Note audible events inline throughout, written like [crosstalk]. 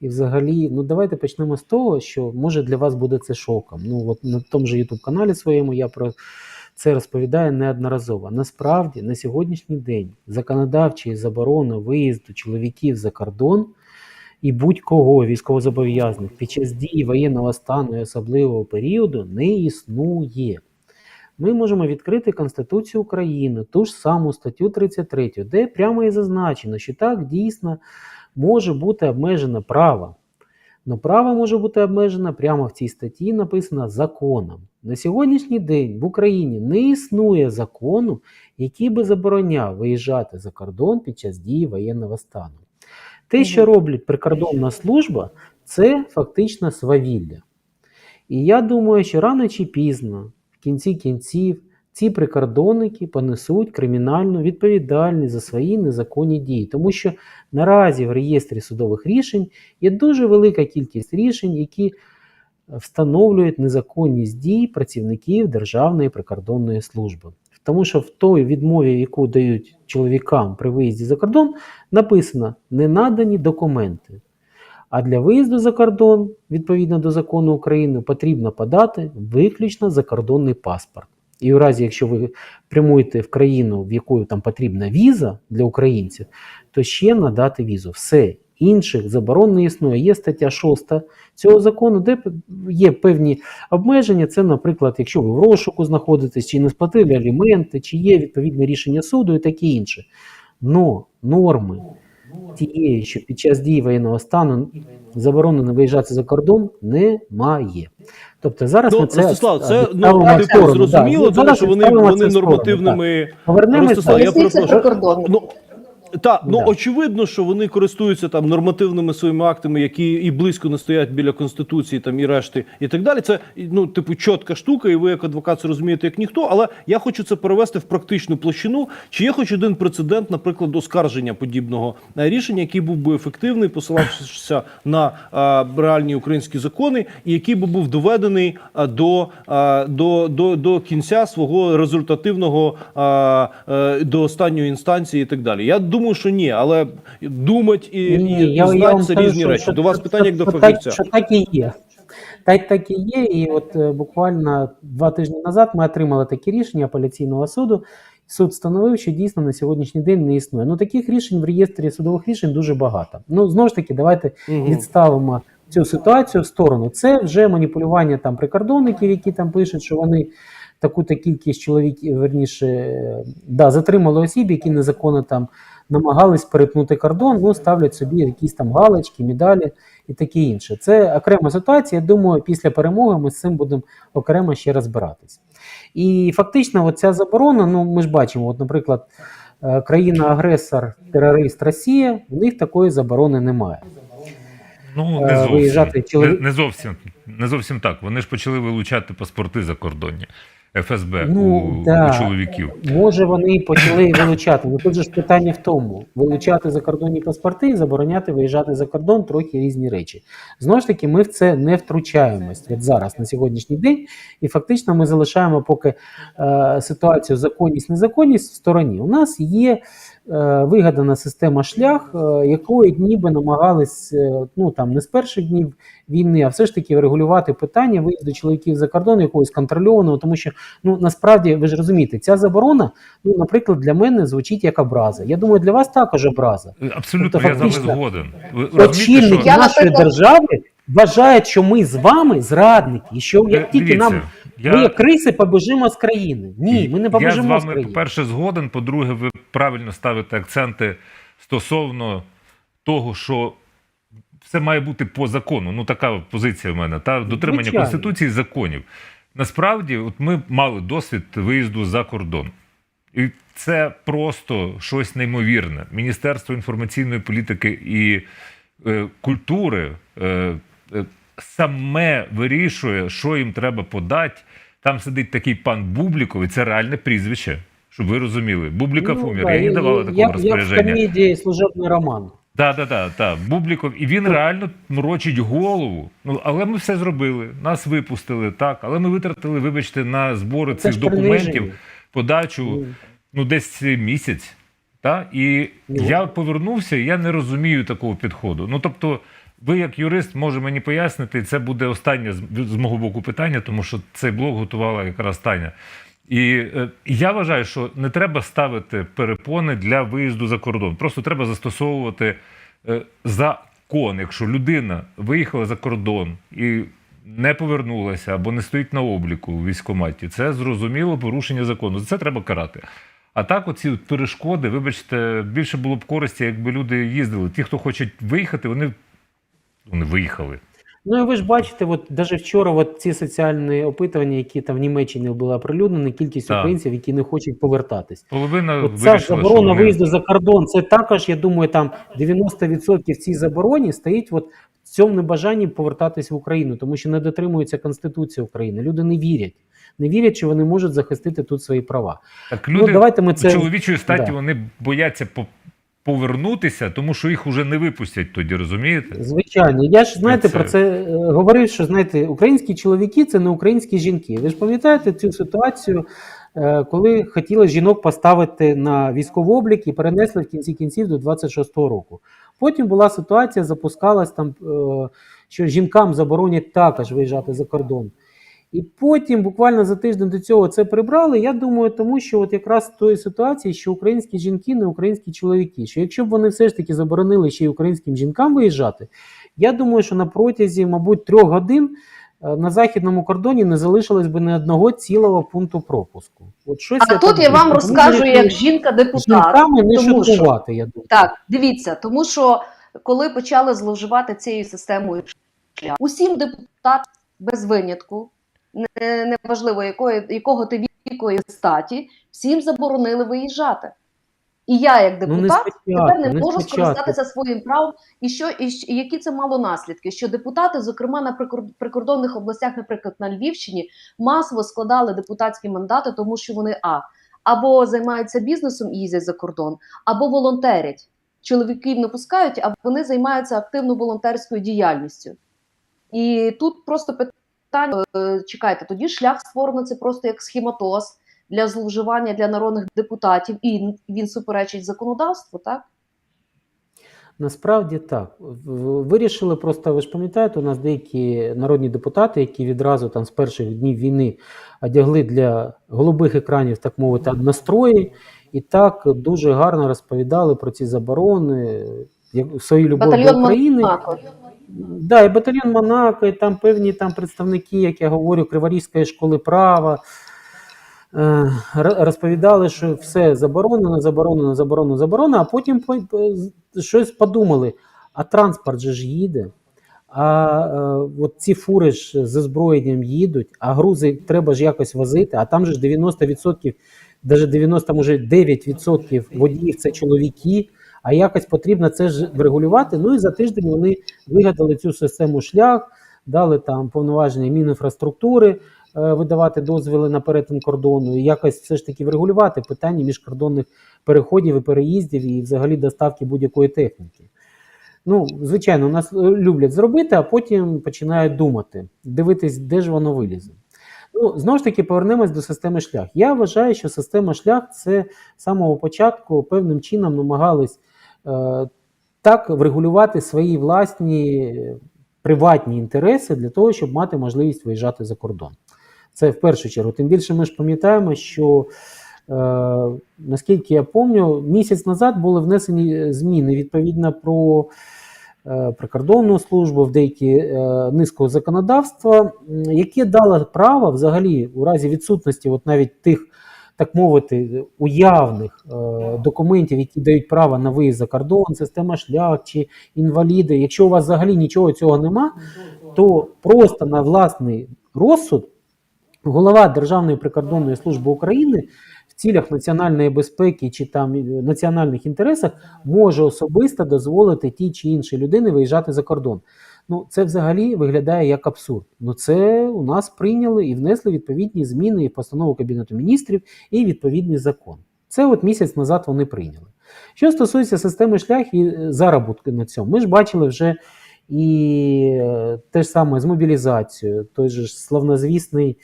І взагалі, ну давайте почнемо з того, що може для вас буде це шоком. Ну от на тому ж youtube каналі своєму я про це розповідаю неодноразово. Насправді, на сьогоднішній день законодавчої заборони виїзду чоловіків за кордон і будь-кого військовозобов'язаних під час дії воєнного стану і особливого періоду не існує. Ми можемо відкрити Конституцію України, ту ж саму статтю 33, де прямо і зазначено, що так дійсно може бути обмежено право. Но право може бути обмежено прямо в цій статті написано законом. На сьогоднішній день в Україні не існує закону, який би забороняв виїжджати за кордон під час дії воєнного стану. Те, що роблять прикордонна служба, це фактично свавілля. І я думаю, що рано чи пізно, в кінці кінців, ці прикордонники понесуть кримінальну відповідальність за свої незаконні дії, тому що наразі в реєстрі судових рішень є дуже велика кількість рішень, які встановлюють незаконність дій працівників Державної прикордонної служби. Тому що в той відмові, яку дають чоловікам при виїзді за кордон, написано не надані документи. А для виїзду за кордон, відповідно до закону України, потрібно подати виключно закордонний паспорт. І у разі, якщо ви прямуєте в країну, в якої там потрібна віза для українців, то ще надати візу. Все. Інших заборон існує. Є стаття 6 цього закону, де є певні обмеження. Це, наприклад, якщо ви в розшуку знаходитесь, чи не сплатили аліменти, чи є відповідне рішення суду і таке інше. Но норми тієї, що під час дії воєнного стану заборонено виїжджати за кордон, немає. Тобто зараз Ну, ми це Ростислав, це ну, типу, зрозуміло, да. тому що вони, вони нормативними. Повернемося. Ростислав, я прошу. Ну, так, ну Да. очевидно, що вони користуються там нормативними своїми актами, які і близько не стоять біля конституції, там і решти, і так далі. Це ну, типу, чітка штука, і ви як адвокат це розумієте як ніхто. Але я хочу це перевести в практичну площину. Чи є хоч один прецедент, наприклад, оскарження подібного е, рішення, який був би ефективний, посилавшися на а, реальні українські закони, і який би був доведений а, до, а, до, до, до кінця свого результативного а, е, до останньої інстанції, і так далі. Я думаю, що ні, але думать і, і, і знати це різні речі. До вас питання як до фахівця. Що так і є. Так, так і є. І от е, буквально два тижні назад ми отримали таке рішення апеляційного суду. Суд встановив, що дійсно на сьогоднішній день не існує. Ну таких рішень в реєстрі судових рішень дуже багато. Ну знову ж таки, давайте Мгм. відставимо цю ситуацію в сторону. Це вже маніпулювання там прикордонників, які там пишуть, що вони таку-то кількість чоловіків, верніше, е, да, затримали осіб, які незаконно там намагались перетнути кордон, ну ставлять собі якісь там галочки, медалі і таке інше. Це окрема ситуація. Я думаю, після перемоги ми з цим будемо окремо ще розбиратись. І фактично, от ця заборона, ну ми ж бачимо, от, наприклад, е, країна-агресор, терорист Росія, в них такої заборони немає. Ну, Е, не зовсім. виїжджати Не, чоловік- не зовсім. Не зовсім так. Вони ж почали вилучати паспорти закордонні. ФСБ Ну, у, да. у чоловіків. Може, вони почали вилучати. Ну тут же ж питання в тому: вилучати закордонні паспорти і забороняти виїжджати за кордон трохи різні речі. Знову ж таки, ми в це не втручаємось від зараз на сьогоднішній день, і фактично ми залишаємо поки е, ситуацію законність, незаконність в стороні. У нас є вигадана система шлях, е, якої ніби намагались е, ну там не з перших днів війни, а все ж таки врегулювати питання виїзду чоловіків за кордон якогось контрольованого, тому що ну насправді ви ж розумієте, ця заборона, ну наприклад, для мене звучить як образа. Я думаю, для вас також образа. Абсолютно, Тобто, я з вами згоден. Ви розумієте, Очільник що Я, нашої наприклад- держави вважає, що ми з вами зрадники, і що Е, як тільки дивіться, нам я- ми як криси побіжимо з країни. Ні, ми не Я з побіжимо з вами, країни. по-перше, згоден. По-друге, ви правильно ставите акценти стосовно того, що все має бути по закону. Ну, така позиція в мене. Та дотримання Звичайно. конституції і законів. Насправді, от ми мали досвід виїзду за кордон. І це просто щось неймовірне. Міністерство інформаційної політики і е, культури е, е, саме вирішує, що їм треба подати. Там сидить такий пан Бубліков, і це реальне прізвище, щоб ви розуміли. Бубліка Ну, Фумір, да, я не давала такого як, як в розпорядження. комедії служебний роман. Так, так, так, так. Бубліков, і він реально морочить голову. Ну, але ми все зробили. Нас випустили, так. Але ми витратили, вибачте, на збори Це цих документів, подачу, Ну. ну, десь місяць. Та? І Ну. я повернувся, і я не розумію такого підходу. Ну тобто, ви, як юрист, може мені пояснити, це буде останнє з, мого боку питання, тому що цей блог готувала якраз Таня. І е, я вважаю, що не треба ставити перепони для виїзду за кордон. Просто треба застосовувати е, закон. Якщо людина виїхала за кордон і не повернулася або не стоїть на обліку у військкоматі, це зрозуміло порушення закону. За це треба карати. А так, оці перешкоди, вибачте, більше було б користі, якби люди їздили. Ті, хто хочуть виїхати, вони, вони виїхали. Ну і ви ж бачите, от навіть вчора от ці соціальні опитування, які там в Німеччині були оприлюднені, кількість Так. українців, які не хочуть повертатись. Половина От ця вирішила, заборона вони... виїзду за кордон, це також, я думаю, там 90% в цій забороні стоїть от в цьому небажанні повертатись в Україну, тому що не дотримується Конституція України. Люди не вірять. Не вірять, що вони можуть захистити тут свої права. Так Ну, давайте ми це- чоловічої статі Да. вони бояться повернутися, тому що їх уже не випустять тоді, розумієте? Звичайно, я ж знаєте Це- про це е, говорив, що знаєте, українські чоловіки це не українські жінки. Ви ж пам'ятаєте цю ситуацію, е, коли хотіли жінок поставити на військовий облік і перенесли в кінці кінців до 26-го року. Потім була ситуація, запускалась там, е, що жінкам заборонять також виїжджати за кордон. І потім, буквально за тиждень до цього, це прибрали. Я думаю, тому що от якраз з тої ситуації, що українські жінки не українські чоловіки. Що якщо б вони все ж таки заборонили ще й українським жінкам виїжджати, я думаю, що на протязі, мабуть, трьох годин е, на західному кордоні не залишилось би ні одного цілого пункту пропуску. От щось А я тут я вам. Тому розкажу як жінка-депутат. не тому що- я думаю. Так, дивіться, тому що коли почали зловживати цією системою усім депутатам без винятку, неважливо якої, якого ти віку і статі, всім заборонили виїжджати. І я, як Ну, не депутат, тепер не не можу спочатку. скористатися своїм правом. І що і, і які це мало наслідки? Що депутати, зокрема на прикор- прикордонних областях, наприклад, на Львівщині, масово складали депутатські мандати, тому що вони а або займаються бізнесом і їздять за кордон, або волонтерять. Чоловіків не пускають, а вони займаються активно волонтерською діяльністю. І тут просто питання: е, чекайте, тоді шлях створено це просто як схематоз для зловживання для народних депутатів, і він суперечить законодавству, так? Насправді так. Вирішили просто, ви ж пам'ятаєте, у нас деякі народні депутати, які відразу там з перших днів війни одягли для голубих екранів, так мовити, настрої, і так дуже гарно розповідали про ці заборони, свою любов до України. Да, і батальйон Монако, і там певні там представники, як я говорю, Криворізької школи права. е, Розповідали, що все заборонено, заборонено, заборонено, заборонено, а потім щось подумали: а транспорт же ж їде, а е, от ці фури ж з озброєнням їдуть, а грузи треба ж якось возити, а там же ж 90%, навіть 90, може 9% водіїв це чоловіки, а якось потрібно це ж врегулювати. Ну і за тиждень вони вигадали цю систему шлях, дали там повноваження Мінінфраструктури е, видавати дозвіли на перетин кордону і якось все ж таки врегулювати питання міжкордонних переходів і переїздів і взагалі доставки будь-якої техніки. Ну, звичайно, нас е, люблять зробити, а потім починають думати, дивитись, де ж воно вилізе. Ну, знову ж таки, повернемось до системи шлях. Я вважаю, що система шлях це з самого початку певним чином намагались так врегулювати свої власні е, приватні інтереси для того, щоб мати можливість виїжджати за кордон. Це в першу чергу. Тим більше ми ж пам'ятаємо, що е, наскільки я пам'ятаю, місяць назад були внесені е, зміни відповідно про е, прикордонну службу в деякі е, низку законодавства, яке дало право взагалі у разі відсутності, от навіть тих, так мовити, уявних е, документів, які дають право на виїзд за кордон, система шлях чи інваліди. Якщо у вас взагалі нічого цього нема, то просто на власний розсуд голова Державної прикордонної служби України в цілях національної безпеки чи там е, національних інтересах може особисто дозволити тій чи іншій людині виїжджати за кордон. Ну, це взагалі виглядає як абсурд. Ну, це у нас прийняли і внесли відповідні зміни і постанову Кабінету міністрів, і відповідний закон. Це от місяць назад вони прийняли. Що стосується системи шлях і е, заробітку на цьому, ми ж бачили вже і е, те ж саме з мобілізацією, той же ж славнозвісний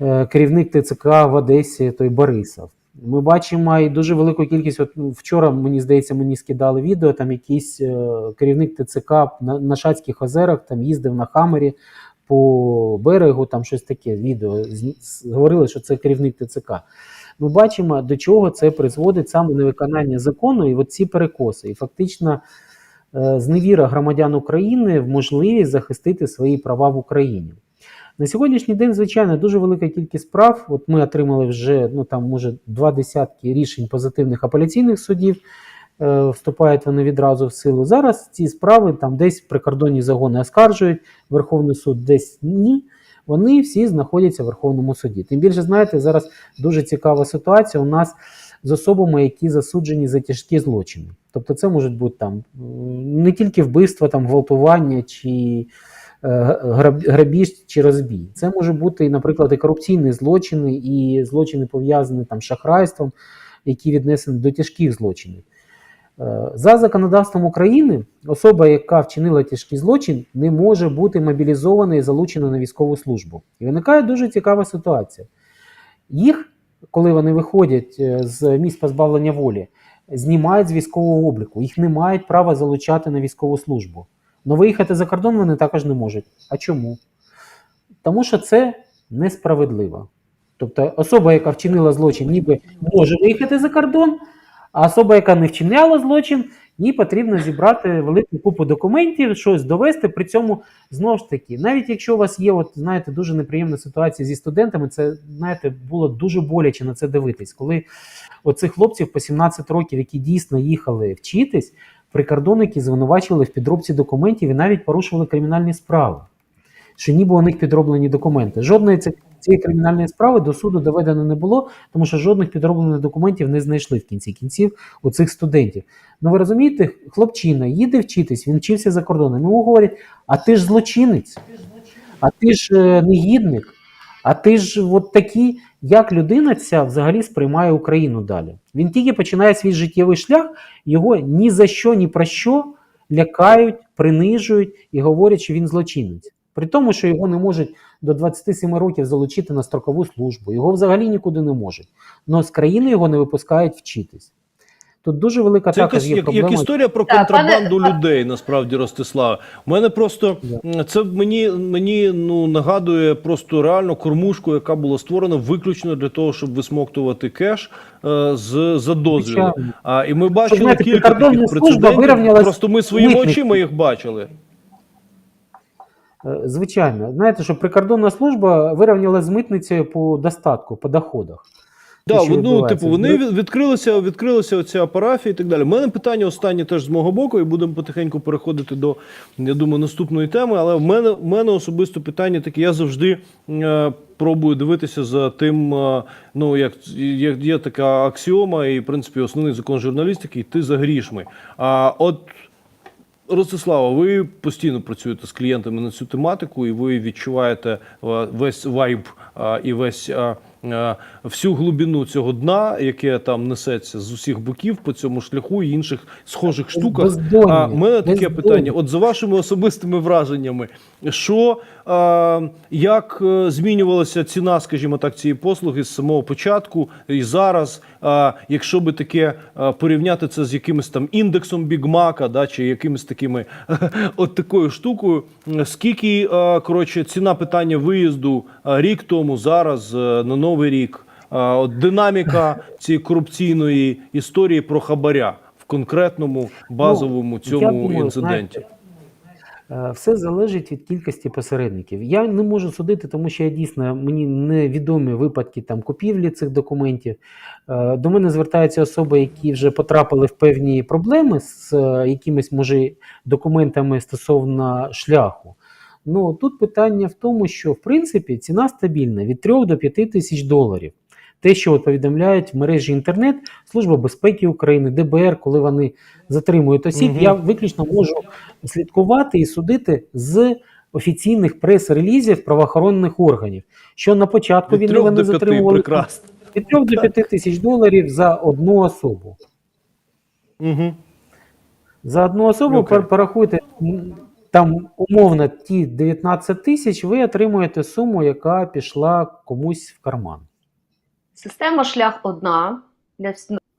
е, керівник ТЦК в Одесі, той Борисов. Ми бачимо і дуже велику кількість. От ну, вчора, мені здається, мені скидали відео. Там якийсь е, керівник ТЦК на, на Шацьких озерах там їздив на Хамері по берегу, там щось таке. Відео говорили, що це керівник ТЦК. Ми бачимо, до чого це призводить саме невиконання закону і от ці перекоси. І фактично е, зневіра громадян України в можливість захистити свої права в Україні. На сьогоднішній день, звичайно, дуже велика кількість справ. От ми отримали вже ну там може два десятки рішень позитивних апеляційних судів. Е, вступають вони відразу в силу. Зараз ці справи там десь прикордонні загони оскаржують, Верховний суд десь ні. Вони всі знаходяться в Верховному суді. Тим більше, знаєте, зараз дуже цікава ситуація у нас з особами, які засуджені за тяжкі злочини. Тобто, це можуть бути там не тільки вбивства, там гвалтування чи грабіж чи розбій. Це може бути, наприклад, і корупційні злочини, і злочини пов'язані там з шахрайством, які віднесені до тяжких злочинів. Е, За законодавством України особа, яка вчинила тяжкий злочин, не може бути мобілізована і залучена на військову службу. І виникає дуже цікава ситуація. Їх, коли вони виходять е, з місць позбавлення волі, знімають з військового обліку. Їх не мають права залучати на військову службу. Но виїхати за кордон вони також не можуть. А чому? Тому що це несправедливо. Тобто особа, яка вчинила злочин, ніби може виїхати за кордон, а особа, яка не вчиняла злочин, їй потрібно зібрати велику купу документів, щось довести. При цьому знову ж таки, навіть якщо у вас є, от знаєте, дуже неприємна ситуація зі студентами, це знаєте, було дуже боляче на це дивитись, коли оцих хлопців по 17 років, які дійсно їхали вчитись, прикордонники звинувачували в підробці документів і навіть порушували кримінальні справи. Що ніби у них підроблені документи. Жодної цієї кримінальної справи до суду доведено не було, тому що жодних підроблених документів не знайшли в кінці кінців у цих студентів. Ну ви розумієте, хлопчина їде вчитись, він вчився за кордоном. Йому говорять, а ти ж злочинець, а ти ж е, негідник, а ти ж от такий, як людина ця взагалі сприймає Україну далі. Він тільки починає свій життєвий шлях, його ні за що, ні про що лякають, принижують і говорять, що він злочинець. При тому, що його не можуть до 27 років залучити на строкову службу, його взагалі нікуди не можуть. Но з країни його не випускають вчитись. Тут дуже велика Це також якась є як, проблема. як історія про Так, контрабанду пане- людей, насправді, Ростислав. У мене просто м, це мені, мені ну нагадує просто реально кормушку, яка була створена виключно для того, щоб висмоктувати кеш е, з за. Звичайно. А і ми бачили знаєте, кілька таких прецедентів. Просто ми своїми митниці. очима їх бачили. Е, Звичайно, знаєте, що прикордонна служба вирівняла з митницею по достатку, по доходах. Да, ну, типу, вони відкрилися, відкрилися оця парафія і так далі. У мене питання останнє теж з мого боку, і будемо потихеньку переходити до, я думаю, наступної теми. Але в мене, в мене особисто питання таке: я завжди е, пробую дивитися за тим, е, ну як є, є така аксіома, і в принципі основний закон журналістики йти за грішми. А от Ростислава, ви постійно працюєте з клієнтами на цю тематику, і ви відчуваєте е, весь вайб е, і весь е, всю глибину цього дна, яке там несеться з усіх боків по цьому шляху і інших схожих штуках. Бездонні, А мене таке бездонні. питання: от за вашими особистими враженнями, що е, як е, змінювалася ціна, скажімо так, цієї послуги з самого початку і зараз, е, якщо би таке е, порівняти це з якимось там індексом Бігмака, да, чи якимись такими [laughs] от такою штукою, е, скільки е, коротше ціна питання виїзду е, рік тому, зараз е, на новий рік, от динаміка [laughs] цієї корупційної історії про хабаря в конкретному базовому Ну, цьому думаю, інциденті. Е, Все залежить від кількості посередників. Я не можу судити, тому що я дійсно мені невідомі випадки там купівлі цих документів. Е, До мене звертаються особи, які вже потрапили в певні проблеми з е, якимись може документами стосовно шляху. Ну тут питання в тому, що в принципі ціна стабільна від 3 до 5 тисяч доларів. Те, що от повідомляють в мережі інтернет, Служба безпеки України, ДБР, коли вони затримують осіб, Мгм. я виключно можу слідкувати і судити з офіційних прес-релізів правоохоронних органів, що на початку Від війни вони затримували прекрасно. від 3 до 5 тисяч доларів за одну особу. Угу. За одну особу порахуйте м, там умовно ті 19 тисяч, ви отримуєте суму, яка пішла комусь в карман. Система шлях одна для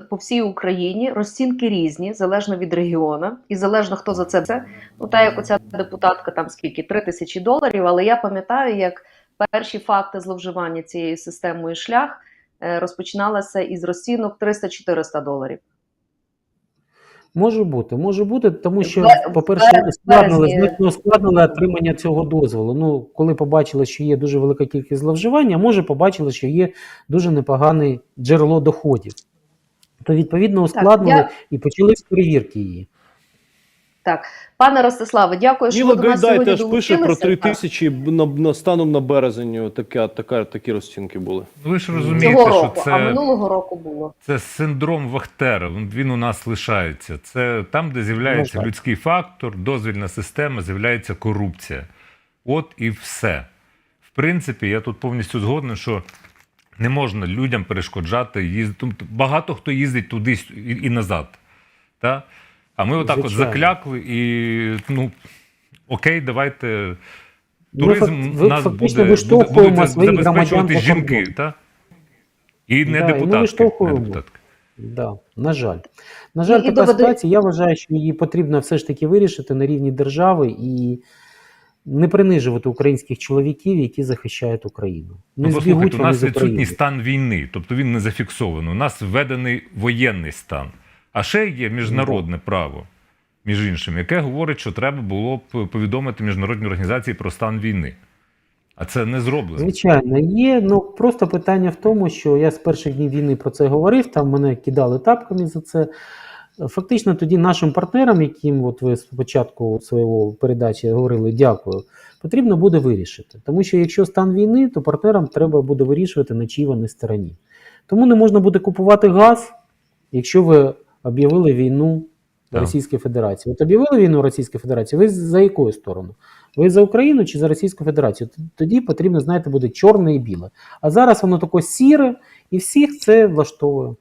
по всій Україні. Розцінки різні, залежно від регіону, і залежно хто за це. це. Ну та як оця депутатка, там скільки 3 тисячі доларів. Але я пам'ятаю, як перші факти зловживання цією системою шлях е, розпочиналися із розцінок 300-400 доларів. Може бути, може бути, тому що, по-перше, ускладнили, значно ускладнили отримання цього дозволу. Ну, коли побачили, що є дуже велика кількість зловживання, може побачили, що є дуже непогане джерело доходів. То відповідно ускладнили я- і почались перевірки її. Так, пане Ростиславе, дякую, що ви до нас Гайдай сьогодні теж пише про долучилися. 3 Так. тисячі на, на станом на березень. Така, така, такі розцінки були. Ну, Ви ж Цього розумієте, року, що а це, минулого року було. це синдром Вахтера. Він- у нас лишається. Це там, де з'являється Ну, людський фактор, дозвільна система, з'являється корупція. От і все. В принципі, я тут повністю згоден, що не можна людям перешкоджати їздити. Багато хто їздить туди і, і назад. Та? А ми отак от заклякли і ну окей, давайте. Туризм ви нас буде, буде, забезпечувати жінки, та? І не Да, і депутатки. виштовхуємо. не депутатки. Да, на жаль. На жаль, Ну, і така доведе- ситуація. Я вважаю, що її потрібно все ж таки вирішити на рівні держави і не принижувати українських чоловіків, які захищають Україну. Не Ну, послухайте, у нас відсутній стан війни, тобто він не зафіксований. У нас введений воєнний стан. А ще є міжнародне право, між іншим, яке говорить, що треба було б повідомити міжнародні організації про стан війни. А це не зроблено. Звичайно, є. Ну просто питання в тому, що я з перших днів війни про це говорив. Там мене кидали тапками за це. Фактично, тоді нашим партнерам, яким от ви спочатку свого передачі говорили, дякую, потрібно буде вирішити. Тому що якщо стан війни, то партнерам треба буде вирішувати, на чій вони стороні. Тому не можна буде купувати газ, якщо ви об'явили війну Так. Російській Федерації. От об'явили війну Російській Федерації, ви за якою сторону? Ви за Україну чи за Російську Федерацію? Тоді потрібно, знаєте, буде чорне і біле. А зараз воно таке сіре, і всіх це влаштовує.